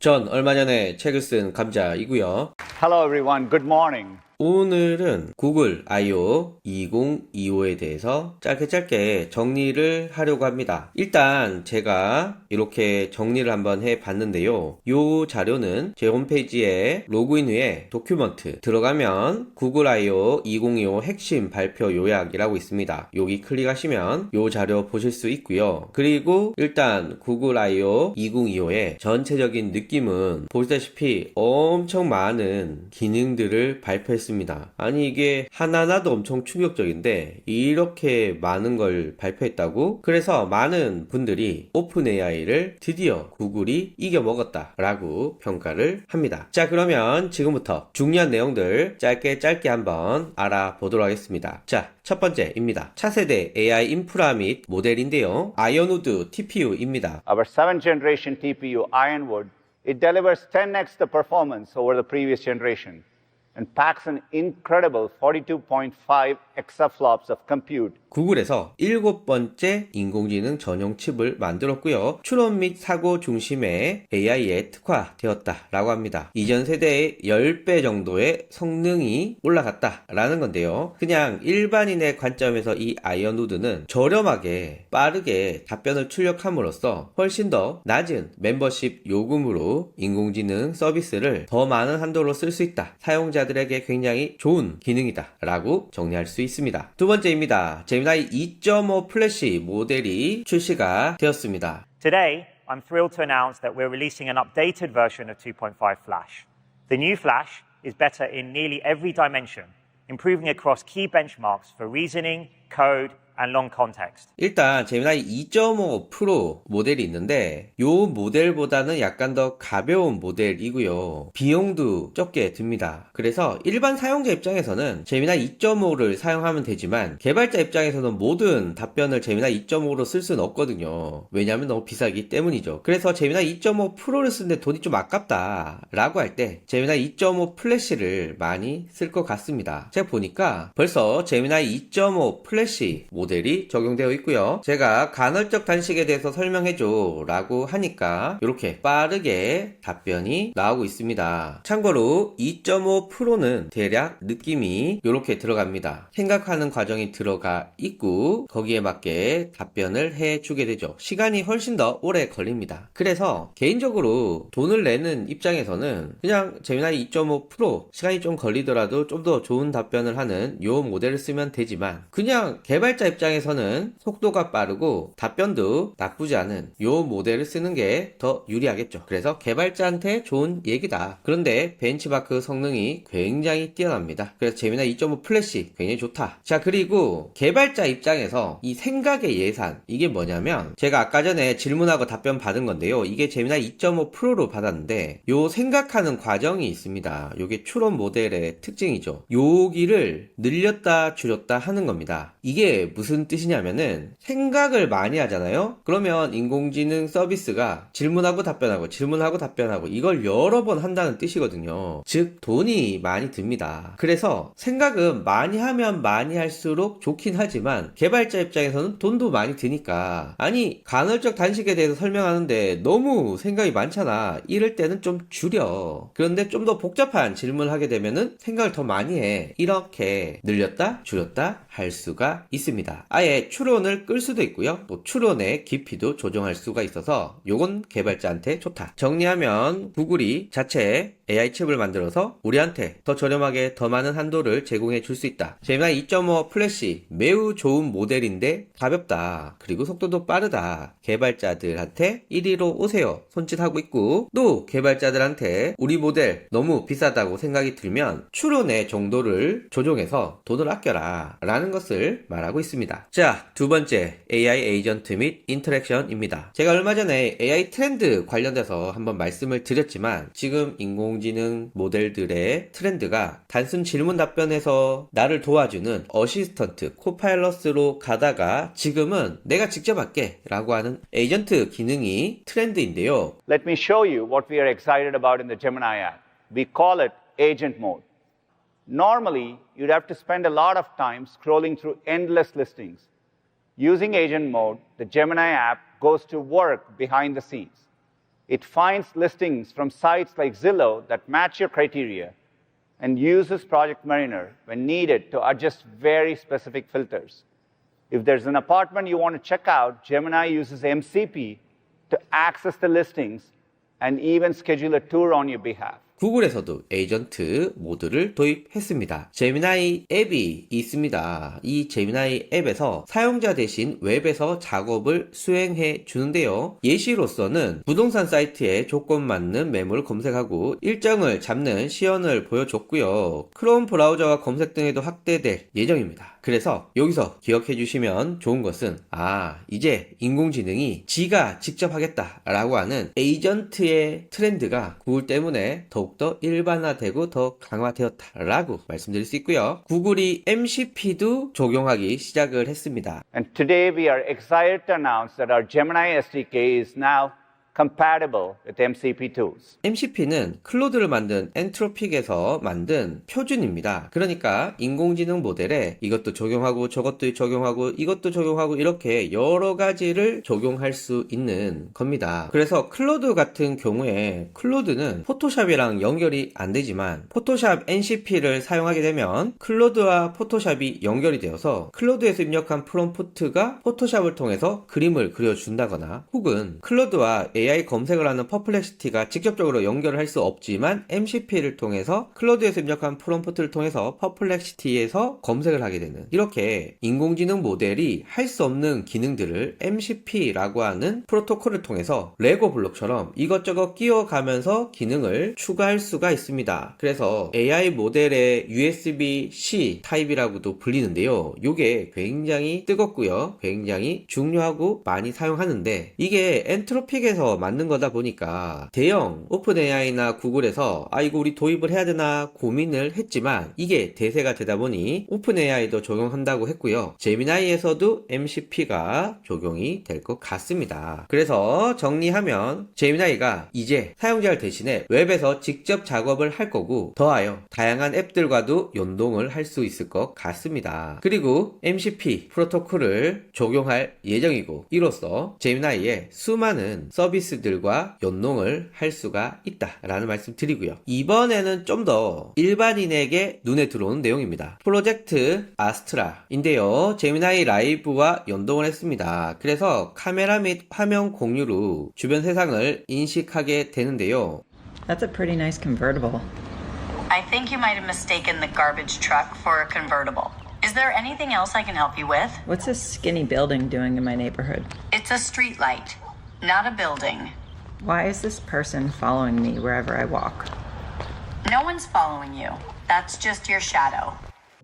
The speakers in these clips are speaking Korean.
전 얼마 전에 책을 쓴 감자이고요. Hello, everyone. Good morning. 오늘은 구글 I.O. 2025에 대해서 짧게 짧게 정리를 하려고 합니다. 일단 제가 이렇게 정리를 한번 해 봤는데요. 이 자료는 제 홈페이지에 로그인 후에 도큐먼트 들어가면 구글 I.O. 2025 핵심 발표 요약이라고 있습니다. 여기 클릭하시면 이 자료 보실 수 있고요. 그리고 일단 구글 I.O. 2025의 전체적인 느낌은 보시다시피 엄청 많은 기능들을 발표했습니다. 아니 이게 하나하나도 엄청 충격적인데 이렇게 많은 걸 발표했다고? 그래서 많은 분들이 오픈 AI를 드디어 구글이 이겨 먹었다 라고 평가를 합니다. 자 그러면 지금부터 중요한 내용들 짧게 짧게 한번 알아보도록 하겠습니다. 자 첫 번째입니다. 차세대 AI 인프라 및 모델인데요. 아이오노드 TPU입니다. Our seventh generation TPU, Ironwood, it delivers 10x the performance over the previous generation and packs an incredible 42.5 exaflops of compute 구글에서 일곱 번째 인공지능 전용 칩을 만들었고요. 추론 및 사고 중심의 AI에 특화되었다라고 합니다. 이전 세대의 10배 정도의 성능이 올라갔다라는 건데요. 그냥 일반인의 관점에서 이 아이언우드는 저렴하게 빠르게 답변을 출력함으로써 훨씬 더 낮은 멤버십 요금으로 인공지능 서비스를 더 많은 한도로 쓸 수 있다. 사용자들에게 굉장히 좋은 기능이다라고 정리할 수 있습니다. 두 번째입니다. 제미나이 2.5 플래시 모델이 출시가 되었습니다. Today, I'm thrilled to announce that we're releasing an updated version of 2.5 Flash. The new Flash is better in nearly every dimension, improving across key benchmarks for reasoning, code. 일단 제미나이 2.5 프로 모델이 있는데 요 모델보다는 약간 더 가벼운 모델이고요. 비용도 적게 듭니다. 그래서 일반 사용자 입장에서는 제미나이 2.5를 사용하면 되지만 개발자 입장에서는 모든 답변을 제미나이 2.5로 쓸 수는 없거든요. 왜냐하면 너무 비싸기 때문이죠. 그래서 제미나이 2.5 프로를 쓰는데 돈이 좀 아깝다 라고 할 때 제미나이 2.5 플래시를 많이 쓸 것 같습니다. 제가 보니까 벌써 제미나이 2.5 플래시 모델이 적용되어 있고요. 제가 간헐적 단식에 대해서 설명해줘 라고 하니까 이렇게 빠르게 답변이 나오고 있습니다. 참고로 2.5 프로는 대략 느낌이 이렇게 들어갑니다. 생각하는 과정이 들어가 있고 거기에 맞게 답변을 해주게 되죠. 시간이 훨씬 더 오래 걸립니다. 그래서 개인적으로 돈을 내는 입장에서는 그냥 제미나이 2.5 프로 시간이 좀 걸리더라도 좀 더 좋은 답변을 하는 요 모델을 쓰면 되지만 그냥 개발자 입장에서는 속도가 빠르고 답변도 나쁘지 않은 요 모델을 쓰는 게 더 유리하겠죠. 그래서 개발자한테 좋은 얘기다. 그런데 벤치마크 성능이 굉장히 뛰어납니다. 그래서 제미나 2.5 플래시 굉장히 좋다. 자 그리고 개발자 입장에서 이 생각의 예산 이게 뭐냐면 제가 아까 전에 질문하고 답변 받은 건데요. 이게 제미나 2.5 프로로 받았는데 요 생각하는 과정이 있습니다. 요게 추론 모델의 특징이죠. 여기를 늘렸다 줄였다 하는 겁니다. 이게 무슨 뜻이냐면은 생각을 많이 하잖아요. 그러면 인공지능 서비스가 질문하고 답변하고 질문하고 답변하고 이걸 여러 번 한다는 뜻이거든요. 즉 돈이 많이 듭니다. 그래서 생각은 많이 하면 많이 할수록 좋긴 하지만 개발자 입장에서는 돈도 많이 드니까 아니 간헐적 단식에 대해서 설명하는데 너무 생각이 많잖아. 이럴 때는 좀 줄여. 그런데 좀 더 복잡한 질문을 하게 되면은 생각을 더 많이 해. 이렇게 늘렸다 줄였다 할 수가 있습니다. 아예 추론을 끌 수도 있고요. 또 추론의 깊이도 조정할 수가 있어서 요건 개발자한테 좋다. 정리하면 구글이 자체 AI 칩을 만들어서 우리한테 더 저렴하게 더 많은 한도를 제공해 줄 수 있다. 제미나이 2.5 플래시 매우 좋은 모델인데 가볍다. 그리고 속도도 빠르다. 개발자들한테 1위로 오세요. 손짓하고 있고 또 개발자들한테 우리 모델 너무 비싸다고 생각이 들면 추론의 정도를 조정해서 돈을 아껴라 라는 것을 말하고 있습니다. 자, 두 번째 AI 에이전트 및 인터랙션입니다. 제가 얼마 전에 AI 트렌드 관련돼서 한번 말씀을 드렸지만 지금 인공지능 모델들의 트렌드가 단순 질문 답변에서 나를 도와주는 어시스턴트, 코파일럿으로 가다가 지금은 내가 직접 할게 라고 하는 에이전트 기능이 트렌드인데요. Let me show you what we are excited about in the Gemini app. We call it agent mode. Normally, you'd have to spend a lot of time scrolling through endless listings. Using agent mode, the Gemini app goes to work behind the scenes. it finds listings from sites like Zillow that match your criteria and uses Project Mariner when needed to adjust very specific filters. If there's an apartment you want to check out, Gemini uses MCP to access the listings and even schedule a tour on your behalf. 구글에서도 에이전트 모드를 도입했습니다. 제미나이 앱이 있습니다. 이 제미나이 앱에서 사용자 대신 웹에서 작업을 수행해 주는데요. 예시로서는 부동산 사이트에 조건 맞는 매물을 검색하고 일정을 잡는 시연을 보여줬고요. 크롬 브라우저와 검색 등에도 확대될 예정입니다. 그래서 여기서 기억해 주시면 좋은 것은 아 이제 인공지능이 지가 직접 하겠다라고 하는 에이전트의 트렌드가 구글 때문에 더욱 더 일반화되고 더 강화되었다라고 말씀드릴 수 있고요. 구글이 MCP도 적용하기 시작을 했습니다. And today we are excited to announce that our Gemini SDK is now compatible with MCP tools. MCP는 클로드를 만든 엔트로픽에서 만든 표준입니다. 그러니까 인공지능 모델에 이것도 적용하고 저것도 적용하고 이것도 적용하고 이렇게 여러 가지를 적용할 수 있는 겁니다. 그래서 클로드 같은 경우에 클로드는 포토샵이랑 연결이 안 되지만 포토샵 NCP를 사용하게 되면 클로드와 포토샵이 연결이 되어서 클로드에서 입력한 프롬프트가 포토샵을 통해서 그림을 그려준다거나 혹은 클로드와 AI 검색을 하는 퍼플렉시티가 직접적으로 연결을 할 수 없지만 MCP를 통해서 클로드에서 입력한 프롬프트를 통해서 퍼플렉시티에서 검색을 하게 되는 이렇게 인공지능 모델이 할 수 없는 기능들을 MCP라고 하는 프로토콜을 통해서 레고 블록처럼 이것저것 끼워가면서 기능을 추가할 수가 있습니다. 그래서 AI 모델의 USB-C 타입이라고도 불리는데요. 이게 굉장히 뜨겁고요. 굉장히 중요하고 많이 사용하는데 이게 엔트로픽에서 만든 거다 보니까 대형 오픈 AI나 구글에서 아 이거 우리 도입을 해야 되나 고민을 했지만 이게 대세가 되다 보니 오픈 AI도 적용한다고 했고요. 제미나이에서도 MCP가 적용이 될 것 같습니다. 그래서 정리하면 제미나이가 이제 사용자를 대신해 웹에서 직접 작업을 할 거고 더하여 다양한 앱들과도 연동을 할 수 있을 것 같습니다. 그리고 MCP 프로토콜을 적용할 예정이고 이로써 제미나이의 수많은 서비스 들과 연동을 할 수가 있다라는 말씀 드리고요. 이번에는 좀 더 일반인에게 눈에 들어오는 내용입니다. 프로젝트 아스트라인데요. 제미나이 라이브와 연동을 했습니다. 그래서 카메라 및 화면 공유로 주변 세상을 인식하게 되는데요. That's a pretty nice convertible. I think you might have mistaken the garbage truck for a convertible. Is there anything else I can help you with? What's this skinny building doing in my neighborhood? It's a street light, not a building. Why is this person following me wherever I walk? No one's following you. That's just your shadow.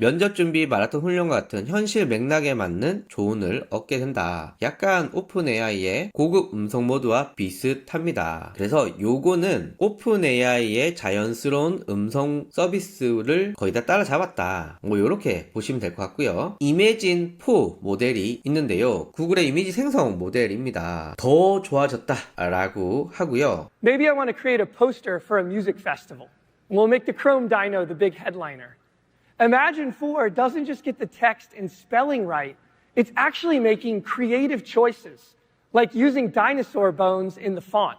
면접 준비 마라톤 훈련과 같은 현실 맥락에 맞는 조언을 얻게 된다. 약간 오픈 AI의 고급 음성 모드와 비슷합니다. 그래서 요거는 오픈 AI의 자연스러운 음성 서비스를 거의 다 따라잡았다. 뭐 요렇게 보시면 될 것 같고요. 이매진 4 모델이 있는데요. 구글의 이미지 생성 모델입니다. 더 좋아졌다라고 하고요. Maybe I want to create a poster for a music festival. We'll make the Chrome Dino the big headliner. Imagine 4 doesn't just get the text and spelling right, it's actually making creative choices, like using dinosaur bones in the font,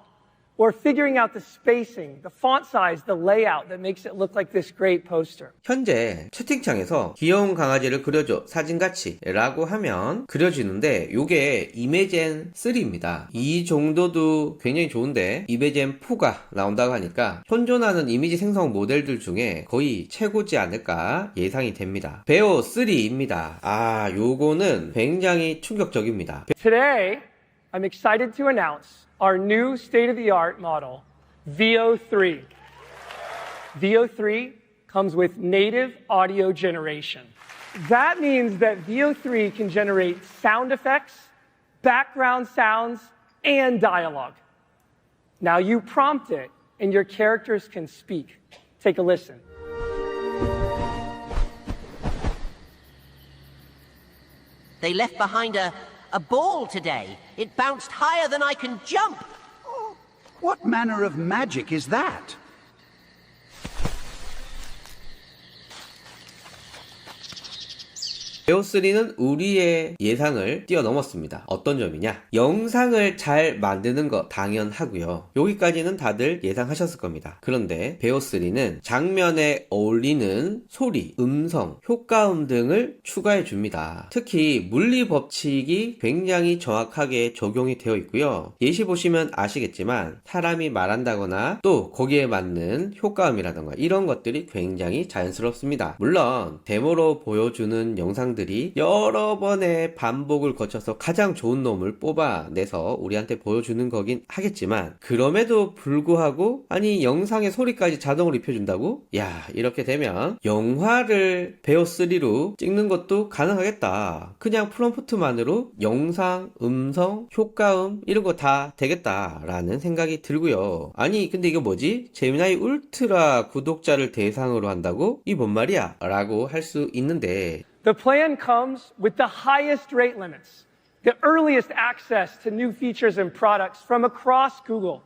or figuring out the spacing, the font size, the layout that makes it look like this great poster. 현재 채팅창에서 귀여운 강아지를 그려줘 사진같이 라고 하면 그려지는데 요게 이메젠 3입니다. 이 정도도 굉장히 좋은데 이메젠 4가 나온다고 하니까 현존하는 이미지 생성 모델들 중에 거의 최고지 않을까 예상이 됩니다. 베어 3입니다. 아 요거는 굉장히 충격적입니다. Today, I'm excited to announce our new state of the art model, VO3. VO3 comes with native audio generation. That means that VO3 can generate sound effects, background sounds, and dialogue. Now you prompt it, and your characters can speak. Take a listen. They left behind a, a ball today. It bounced higher than I can jump. What manner of magic is that? 베오3는 우리의 예상을 뛰어넘었습니다. 어떤 점이냐? 영상을 잘 만드는 거 당연하고요. 여기까지는 다들 예상하셨을 겁니다. 그런데 베오3는 장면에 어울리는 소리, 음성, 효과음 등을 추가해 줍니다. 특히 물리 법칙이 굉장히 정확하게 적용이 되어 있고요. 예시 보시면 아시겠지만 사람이 말한다거나 또 거기에 맞는 효과음이라던가 이런 것들이 굉장히 자연스럽습니다. 물론 데모로 보여주는 영상들 이 여러 번의 반복을 거쳐서 가장 좋은 놈을 뽑아내서 우리한테 보여주는 거긴 하겠지만 그럼에도 불구하고 아니 영상에 소리까지 자동으로 입혀준다고? 야 이렇게 되면 영화를 베어3로 찍는 것도 가능하겠다. 그냥 프롬프트만으로 영상, 음성, 효과음 이런 거 다 되겠다 라는 생각이 들고요. 아니 근데 이거 뭐지? 제미나이 울트라 구독자를 대상으로 한다고? 이 뭔 말이야? 라고 할 수 있는데 The plan comes with the highest rate limits, the earliest access to new features and products from across Google.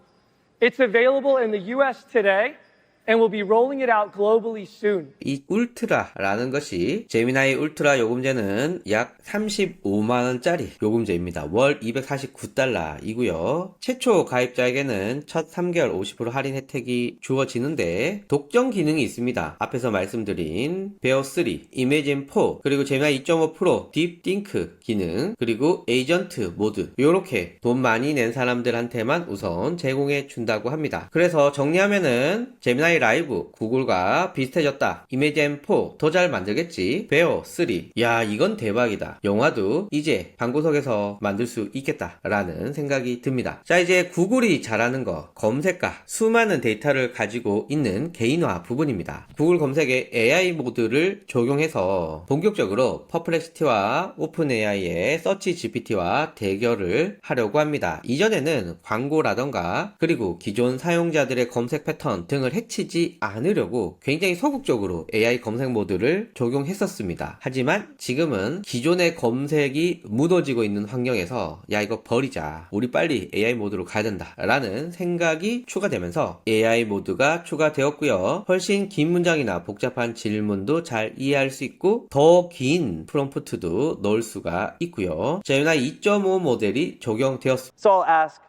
It's available in the US today, and we'll be rolling it out globally soon. 이 울트라라는 것이 제미나이 울트라 요금제는 약 35만 원짜리 요금제입니다. 월 249달러이고요. 최초 가입자에게는 첫 3개월 50% 할인 혜택이 주어지는데 독점 기능이 있습니다. 앞에서 말씀드린 베어 3, 이메진 4, 그리고 제미나이 2.5 프로 딥 띵크 기능, 그리고 에이전트 모드 요렇게 돈 많이 낸 사람들한테만 우선 제공해 준다고 합니다. 그래서 정리하면은 제미나이 라이브 구글과 비슷해졌다. 이메젠 4더 잘 만들겠지. 베어 3. 야 이건 대박이다. 영화도 이제 방구석에서 만들 수 있겠다 라는 생각이 듭니다. 자 이제 구글이 잘하는 거 검색과 수많은 데이터를 가지고 있는 개인화 부분입니다. 구글 검색에 AI 모드를 적용해서 본격적으로 퍼플렉시티와 오픈 AI의 서치 GPT와 대결을 하려고 합니다. 이전에는 광고라던가 그리고 기존 사용자들의 검색 패턴 등을 해치 지 않으려고 굉장히 소극적으로 AI 검색 모드를 적용했었습니다. 하지만 지금은 기존의 검색이 무너지고 있는 환경에서 야 이거 버리자. 우리 빨리 AI 모드로 가야 된다. 라는 생각이 추가되면서 AI 모드가 추가되었고요. 훨씬 긴 문장이나 복잡한 질문도 잘 이해할 수 있고 더 긴 프롬프트도 넣을 수가 있고요. 제미나 2.5 모델이 적용되었습니다. So I'll ask,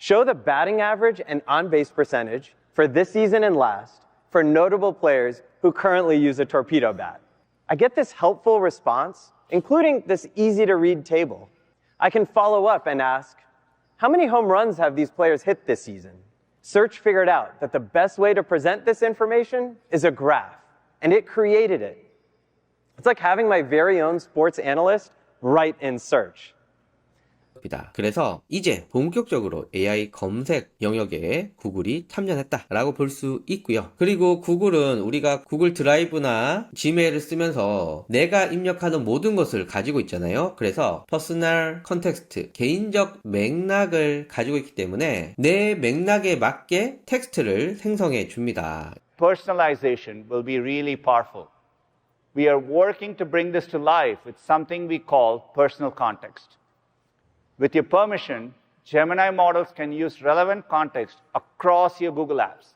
show the batting average and on base percentage for this season and last for notable players who currently use a torpedo bat. I get this helpful response, including this easy to read table. I can follow up and ask, how many home runs have these players hit this season? Search figured out that the best way to present this information is a graph, and it created it. It's like having my very own sports analyst write in search. 입니다. 그래서 이제 본격적으로 AI 검색 영역에 구글이 참전했다라고 볼 수 있고요. 그리고 구글은 우리가 구글 드라이브나 지메일을 쓰면서 내가 입력하는 모든 것을 가지고 있잖아요. 그래서 퍼스널 컨텍스트, 개인적 맥락을 가지고 있기 때문에 내 맥락에 맞게 텍스트를 생성해 줍니다. Personalization will be really powerful. We are working to bring this to life with something we call personal context. With your permission, Gemini models can use relevant context across your Google apps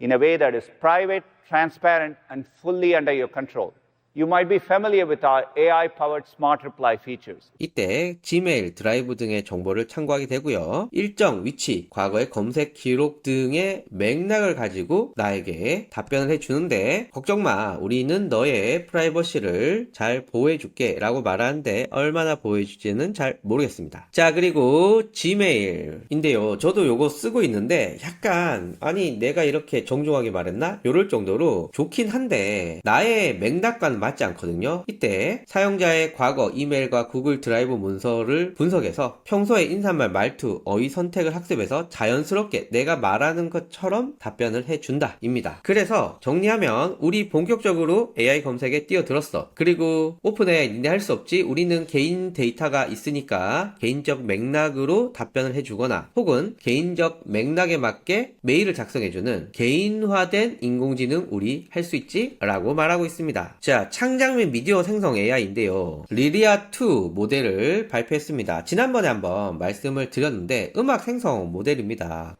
in a way that is private, transparent, and fully under your control. You might be familiar with our AI powered smart reply features. 이때 지메일, 드라이브 등의 정보를 참고하게 되고요. 일정 위치, 과거의 검색 기록 등의 맥락을 가지고 나에게 답변을 해주는데 걱정 마. 우리는 너의 프라이버시를 잘 보호해줄게 라고 말하는데 얼마나 보호해줄지는 잘 모르겠습니다. 자 그리고 지메일인데요. 저도 요거 쓰고 있는데 약간 아니 내가 이렇게 정중하게 말했나? 요럴 정도로 좋긴 한데 나의 맥락과는 맞지 않거든요. 이때 사용자의 과거 이메일과 구글 드라이브 문서를 분석해서 평소의 인사말, 말투, 어휘 선택을 학습해서 자연스럽게 내가 말하는 것처럼 답변을 해준다. 입니다. 그래서 정리하면 우리 본격적으로 AI 검색에 뛰어들었어. 그리고 오픈 AI 니네 할 수 없지. 우리는 개인 데이터가 있으니까 개인적 맥락으로 답변을 해주거나 혹은 개인적 맥락에 맞게 메일을 작성해주는 개인화된 인공지능 우리 할 수 있지? 라고 말하고 있습니다. 자, 창작 및 미디어 생성 AI인데요. 리리아2 모델을 발표했습니다. 지난번에 한번 말씀을 드렸는데 음악 생성 모델입니다.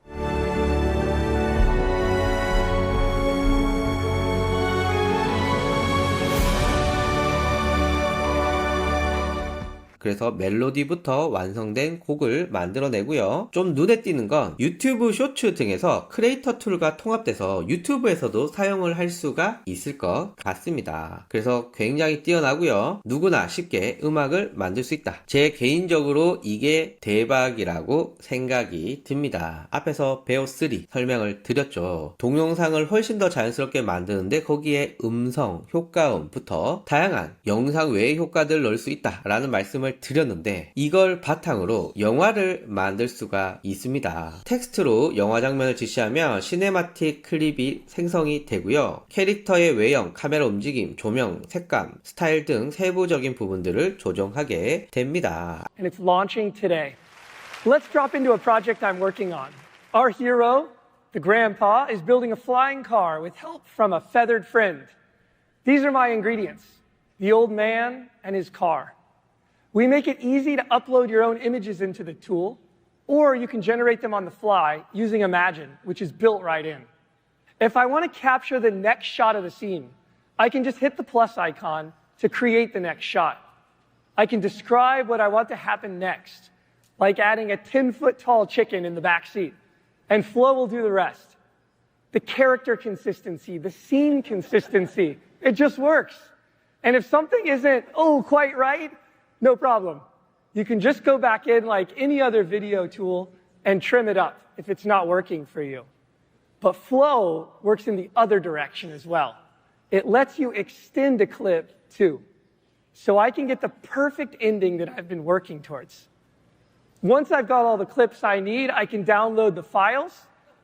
그래서 멜로디부터 완성된 곡을 만들어내고요. 좀 눈에 띄는 건 유튜브 쇼츠 등에서 크리에이터 툴과 통합돼서 유튜브에서도 사용을 할 수가 있을 것 같습니다. 그래서 굉장히 뛰어나고요. 누구나 쉽게 음악을 만들 수 있다. 제 개인적으로 이게 대박이라고 생각이 듭니다. 앞에서 베어3 설명을 드렸죠. 동영상을 훨씬 더 자연스럽게 만드는데 거기에 음성, 효과음부터 다양한 영상 외의 효과들 넣을 수 있다라는 말씀을 드렸는데 이걸 바탕으로 영화를 만들 수가 있습니다. 텍스트로 영화 장면을 지시하면 시네마틱 클립이 생성이 되고요. 캐릭터의 외형, 카메라 움직임, 조명, 색감, 스타일 등 세부적인 부분들을 조정하게 됩니다. and it's launching today. Let's drop into a project I'm working on. Our hero, the grandpa, is building a flying car with help from a feathered friend. These are my ingredients the old man and his car. We make it easy to upload your own images into the tool, or you can generate them on the fly using Imagine, which is built right in. If I want to capture the next shot of the scene, I can just hit the plus icon to create the next shot. I can describe what I want to happen next, like adding a 10 foot tall chicken in the back seat, and Flow will do the rest. The character consistency, the scene consistency, it just works. And if something isn't, oh, quite right, no problem. You can just go back in like any other video tool and trim it up if it's not working for you. But Flow works in the other direction as well. It lets you extend a clip too so I can get the perfect ending that I've been working towards. Once I've got all the clips I need, I can download the files.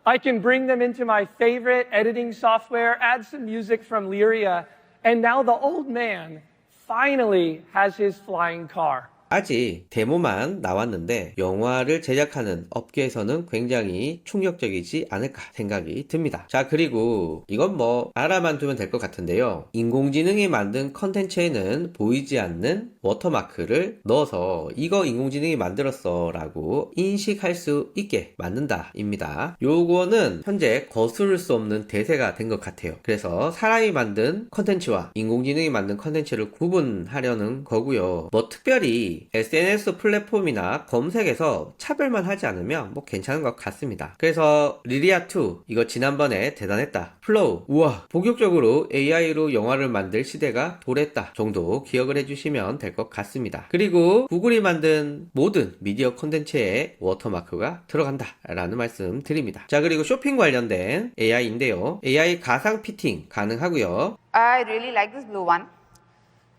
I can bring them into my favorite editing software, add some music from Lyria, and now the old man finally has his flying car. 아직 데모만 나왔는데 영화를 제작하는 업계에서는 굉장히 충격적이지 않을까 생각이 듭니다. 자 그리고 이건 뭐 알아만 두면 될 것 같은데요. 인공지능이 만든 컨텐츠에는 보이지 않는 워터마크를 넣어서 이거 인공지능이 만들었어 라고 인식할 수 있게 만든다 입니다. 요거는 현재 거스를 수 없는 대세가 된 것 같아요. 그래서 사람이 만든 컨텐츠와 인공지능이 만든 컨텐츠를 구분하려는 거고요. 뭐 특별히 SNS 플랫폼이나 검색에서 차별만 하지 않으면 뭐 괜찮은 것 같습니다. 그래서 리리아2 이거 지난번에 대단했다. 플로우 우와 본격적으로 AI로 영화를 만들 시대가 도래했다 정도 기억을 해주시면 될 것 같습니다. 그리고 구글이 만든 모든 미디어 콘텐츠에 워터마크가 들어간다 라는 말씀 드립니다. 자 그리고 쇼핑 관련된 AI인데요. AI 가상 피팅 가능하고요. I really like this blue one.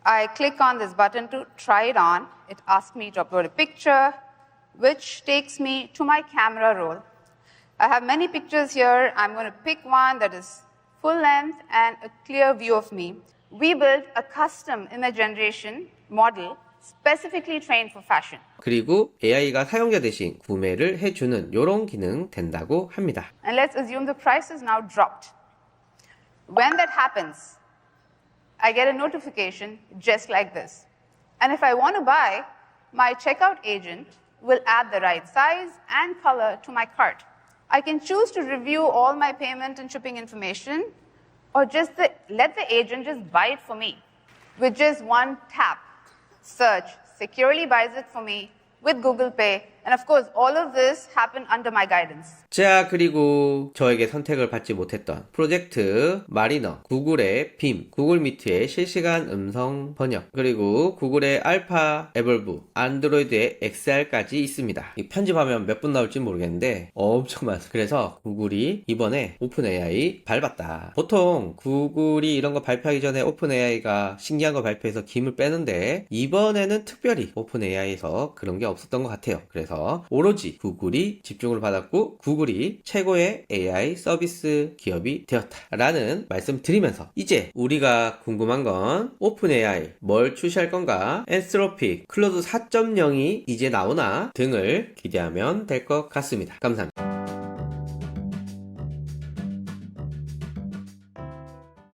I click on this button to try it on. It asks me to upload a picture, which takes me to my camera roll. I have many pictures here. I'm going to pick one that is full length and a clear view of me. We built a custom image generation model specifically trained for fashion. 그리고 AI가 사용자 대신 구매를 해주는 이런 기능 된다고 합니다. And let's assume the price is now dropped. When that happens, I get a notification just like this. And if I want to buy, my checkout agent will add the right size and color to my cart. I can choose to review all my payment and shipping information or just the, let the agent just buy it for me. With just one tap, search securely buys it for me with Google Pay. And of course, all of this happened under my guidance. 자, 그리고 저에게 선택을 받지 못했던 프로젝트 마리너, 구글의 빔, 구글 미트의 실시간 음성 번역, 그리고 구글의 알파 에벌브, 안드로이드의 XR까지 있습니다. 이 편집하면 몇 분 나올지 모르겠는데 엄청 많아. 그래서 구글이 이번에 오픈 AI 밟았다. 보통 구글이 이런 거 발표하기 전에 오픈 AI가 신기한 거 발표해서 김을 빼는데 이번에는 특별히 오픈 AI에서 그런 게 없었던 것 같아요. 그래서 오로지 구글이 집중을 받았고 구글이 최고의 AI 서비스 기업이 되었다라는 말씀 드리면서 이제 우리가 궁금한 건 오픈 AI 뭘 출시할 건가 엔스로픽 클로드 4.0이 이제 나오나 등을 기대하면 될 것 같습니다. 감사합니다.